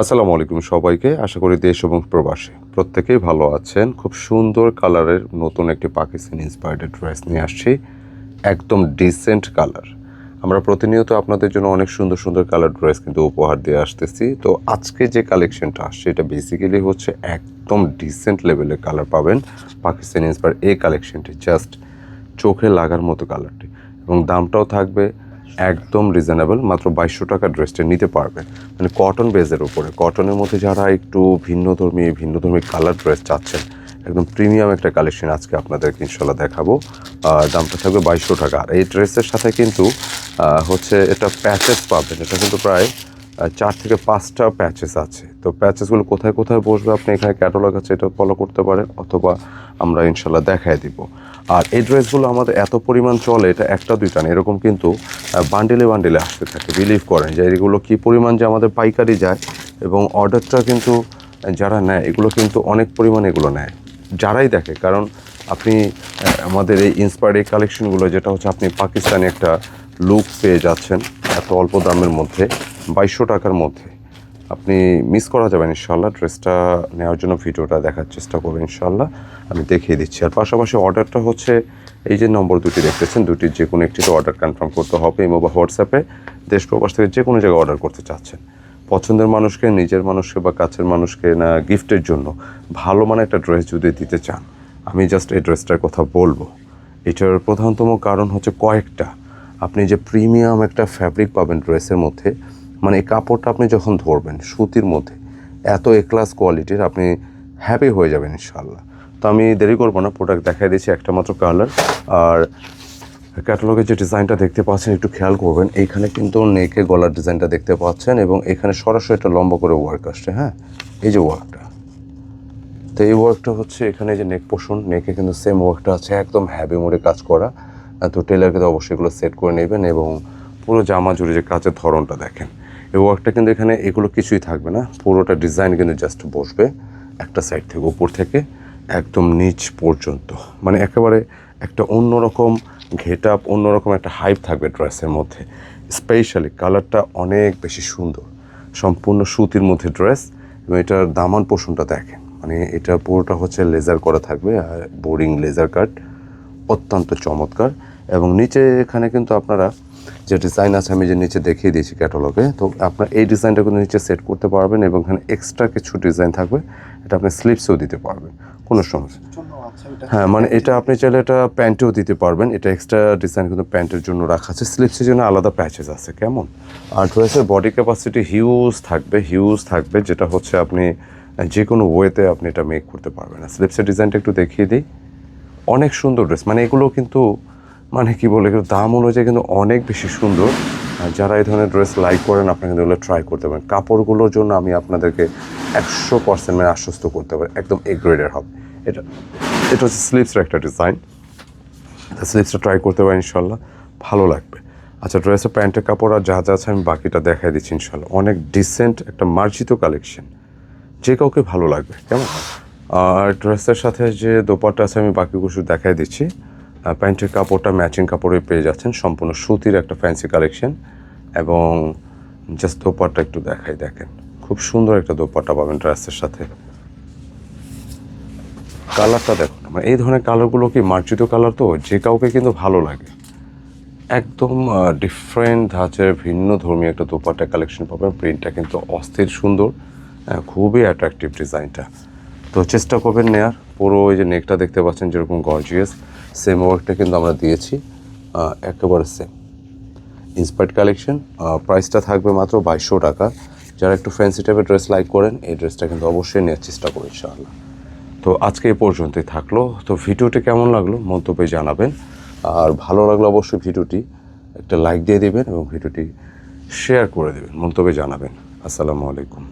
আসসালামু আলাইকুম সবাইকে। আশা করি দেশ এবং প্রবাসে প্রত্যেকেই ভালো আছেন। খুব সুন্দর কালারের নতুন একটি পাকিস্তানি ইন্সপায়ার্ড ড্রেস নিয়ে আসছি। একদম ডিসেন্ট কালার আমরা প্রতিনিয়ত আপনাদের জন্য অনেক সুন্দর সুন্দর কালার ড্রেস কিন্তু উপহার দিয়ে আসতেছি। তো আজকে যে কালেকশনটা আসছে এটা বেসিক্যালি হচ্ছে একদম ডিসেন্ট লেভেলের কালার পাবেন পাকিস্তানি ইন্সপায়ার এই কালেকশনটি জাস্ট চোখে লাগার মতো কালারটি এবং দামটাও থাকবে একদম রিজনেবল মাত্র বাইশশো টাকা ড্রেসটা নিতে পারবে। মানে কটন বেজের উপরে। কটনের মধ্যে যারা একটু ভিন্নধর্মী ভিন্নধর্মী কালার ড্রেস চাচ্ছেন, একদম প্রিমিয়াম একটা কালেকশন আজকে আপনাদেরকে ইনশাল্লাহ দেখাবো। দামটা থাকবে বাইশশো টাকা। আর এই ড্রেসের সাথে কিন্তু হচ্ছে এটা প্যাচেস পাবেন। এটা কিন্তু প্রায় চার থেকে পাঁচটা প্যাচেস আছে। তো প্যাচেসগুলো কোথায় কোথায় বসবে আপনি এখানে ক্যাটালগ আছে এটা ফলো করতে পারেন, অথবা আমরা ইনশাল্লাহ দেখায় দিব। আর এই ড্রেসগুলো আমাদের এত পরিমাণ চলে, এটা একটা দুইটা না, এরকম কিন্তু বান্ডেলে বান্ডেলে আসতে থাকে বিলিভ করেন যে এগুলো কী পরিমাণ যে আমাদের পাইকারি যায়, এবং অর্ডারটা কিন্তু যারা নেয়, এগুলো কিন্তু অনেক পরিমাণ এগুলো নেয়। যারাই দেখে, কারণ আপনি আমাদের এই ইন্সপায়ার্ড এই কালেকশনগুলো যেটা হচ্ছে আপনি পাকিস্তানি একটা লুক পেয়ে যাচ্ছেন, এত অল্প দামের মধ্যে বাইশশো টাকার মধ্যে। আপনি মিস করা যাবেন ইনশাল্লাহ ড্রেসটা নেওয়ার জন্য ভিডিওটা দেখার চেষ্টা করবেন ইনশাল্লাহ আমি দেখিয়ে দিচ্ছি। আর পাশাপাশি অর্ডারটা হচ্ছে এই যে নম্বর দুটি দেখতেছেন, দুটির যে কোনো একটিতে অর্ডার কনফার্ম করতে হবে ইমো বা হোয়াটসঅ্যাপে দেশ প্রবাস থেকে যে কোনো জায়গায় অর্ডার করতে চাচ্ছেন। পছন্দের মানুষকে, নিজের মানুষকে বা কাছের মানুষকে না গিফটের জন্য ভালো মানে একটা ড্রেস যদি দিতে চান, আমি জাস্ট এই ড্রেসটার কথা বলব। এটার প্রধানতম কারণ হচ্ছে কয়েকটা। আপনি যে প্রিমিয়াম একটা ফ্যাব্রিক পাবেন ড্রেসের মধ্যে মানে এই কাপড়টা আপনি যখন ধরবেন সুতির মধ্যে, এত এ ক্লাস কোয়ালিটির আপনি হ্যাপি হয়ে যাবেন ইনশাল্লাহ তো আমি দেরি করব না প্রোডাক্ট দেখাই দিচ্ছি একটা মাত্র কালার আর ক্যাটালগের যে ডিজাইনটা দেখতে পাচ্ছেন, একটু খেয়াল করবেন, এইখানে কিন্তু নেকে গলার ডিজাইনটা দেখতে পাচ্ছেন এবং এখানে সরাসরি একটা লম্বা করে ওয়ার্ক আসছে হ্যাঁ? এই যে ওয়ার্কটা তো এই ওয়ার্কটা হচ্ছে এখানে যে নেক পোষণ নেকে কিন্তু সেম ওয়ার্কটা আছে, একদম হ্যাভি মোডে কাজ করা। তো টেলারকে তো অবশ্যই এগুলো সেট করে নেবেন এবং পুরো জামা জুড়ে যে কাজের ধরনটা দেখেন। এই ওয়ার্কটা কিন্তু এখানে এগুলো কিছুই থাকবে না। পুরোটা ডিজাইন কিন্তু জাস্ট বসবে একটা সাইড থেকে উপর থেকে, একদম নিচ পর্যন্ত। মানে একেবারে একটা অন্যরকম ঘেট আপ অন্যরকম একটা হাইপ থাকবে ড্রেসের মধ্যে। স্পেশালি কালারটা অনেক বেশি সুন্দর। সম্পূর্ণ সুতির মধ্যে ড্রেস এবং এটার দামান পোষণটা দেখেন। মানে এটা পুরোটা হচ্ছে লেজার করা থাকবে, আর বোরিং লেজার কাট অত্যন্ত চমৎকার। এবং নিচে এখানে কিন্তু আপনারা যে ডিজাইন আছে আমি যে নিচে দেখিয়ে দিয়েছি ক্যাটালগে তো আপনার এই ডিজাইনটা কিন্তু নিচে সেট করতে পারবেন এবং এখানে এক্সট্রা কিছু ডিজাইন থাকবে এটা আপনি স্লিপসেও দিতে পারবেন কোনো সমস্যা হ্যাঁ মানে এটা আপনি চাইলে এটা প্যান্টেও দিতে পারবেন এটা এক্সট্রা ডিজাইন কিন্তু প্যান্টের জন্য রাখা আছে স্লিপসের জন্য আলাদা প্যাচেস আছে কেমন? আর ড্রেসের বডি ক্যাপাসিটি হিউজ থাকবে হিউজ থাকবে যেটা হচ্ছে আপনি যে কোনো ওয়েতে আপনি এটা মেক করতে পারবেন। আর স্লিপসের ডিজাইনটা একটু দেখিয়ে দিই অনেক সুন্দর ড্রেস মানে এগুলো কিন্তু মানে কি বলে এগুলো দাম অনুযায়ী কিন্তু অনেক বেশি সুন্দর। যারা এই ধরনের ড্রেস লাইক করেন, আপনারা কিন্তু এগুলো ট্রাই করতে পারেন। কাপড়গুলোর জন্য আমি আপনাদেরকে একশো পার্সেন্ট মানে আশ্বস্ত করতে পারি, একদম এ গ্রেডের হবে। এটা এটা হচ্ছে স্লিপসের একটা ডিজাইন স্লিপসটা ট্রাই করতে পারেন ইনশাল্লাহ ভালো লাগবে। আচ্ছা ড্রেসের প্যান্টের কাপড় আর যা যা আছে আমি বাকিটা দেখাই দিচ্ছি ইনশাল্লাহ অনেক ডিসেন্ট একটা মার্জিত কালেকশন যে কাউকে ভালো লাগবে, কেমন? আর ড্রেসের সাথে যে দোপাট্টা আছে আমি বাকি কিছু দেখাই দিচ্ছি। প্যান্টের কাপড়টা ম্যাচিং কাপড়ে পেয়ে যাচ্ছেন। সম্পূর্ণ সুতির একটা ফ্যান্সি কালেকশন এবং জাস্ট দোপাট্টা একটু দেখাই, দেখেন। খুব সুন্দর একটা দোপাট্টা পাবেন ড্রেসের সাথে। কালারটা দেখুন মানে এই ধরনের কালারগুলো কি মার্জিত কালার তো? যে কাউকে কিন্তু ভালো লাগে। একদম ডিফারেন্ট ধাঁচের ভিন্ন ধর্মী একটা দোপাট্টা কালেকশন পাবেন। প্রিন্টটা কিন্তু অস্থির সুন্দর খুবই অ্যাট্রাকটিভ ডিজাইনটা তো চেষ্টা করবেন নেয়ার। পুরো ওই যে নেকটা দেখতে পাচ্ছেন যেরকম গর্জিয়াস সেম ওয়ার্কটা কিন্তু আমরা দিয়েছি একেবারে সেম ইন্সপায়ার্ড কালেকশন প্রাইসটা থাকবে মাত্র বাইশশো টাকা। যারা একটু ফ্যান্সি টাইপের ড্রেস লাইক করেন, এই ড্রেসটা কিন্তু অবশ্যই নেওয়ার চেষ্টা করুন, ইনশাআল্লাহ। তো আজকে এই পর্যন্তই থাকল। তো ভিডিওটি কেমন লাগল মন্তব্যে জানাবেন। আর ভালো লাগল অবশ্যই ভিডিওটি একটা লাইক দিয়ে দেবেন এবং ভিডিওটি শেয়ার করে দেবেন, মন্তব্যে জানাবেন। আসসালামু আলাইকুম।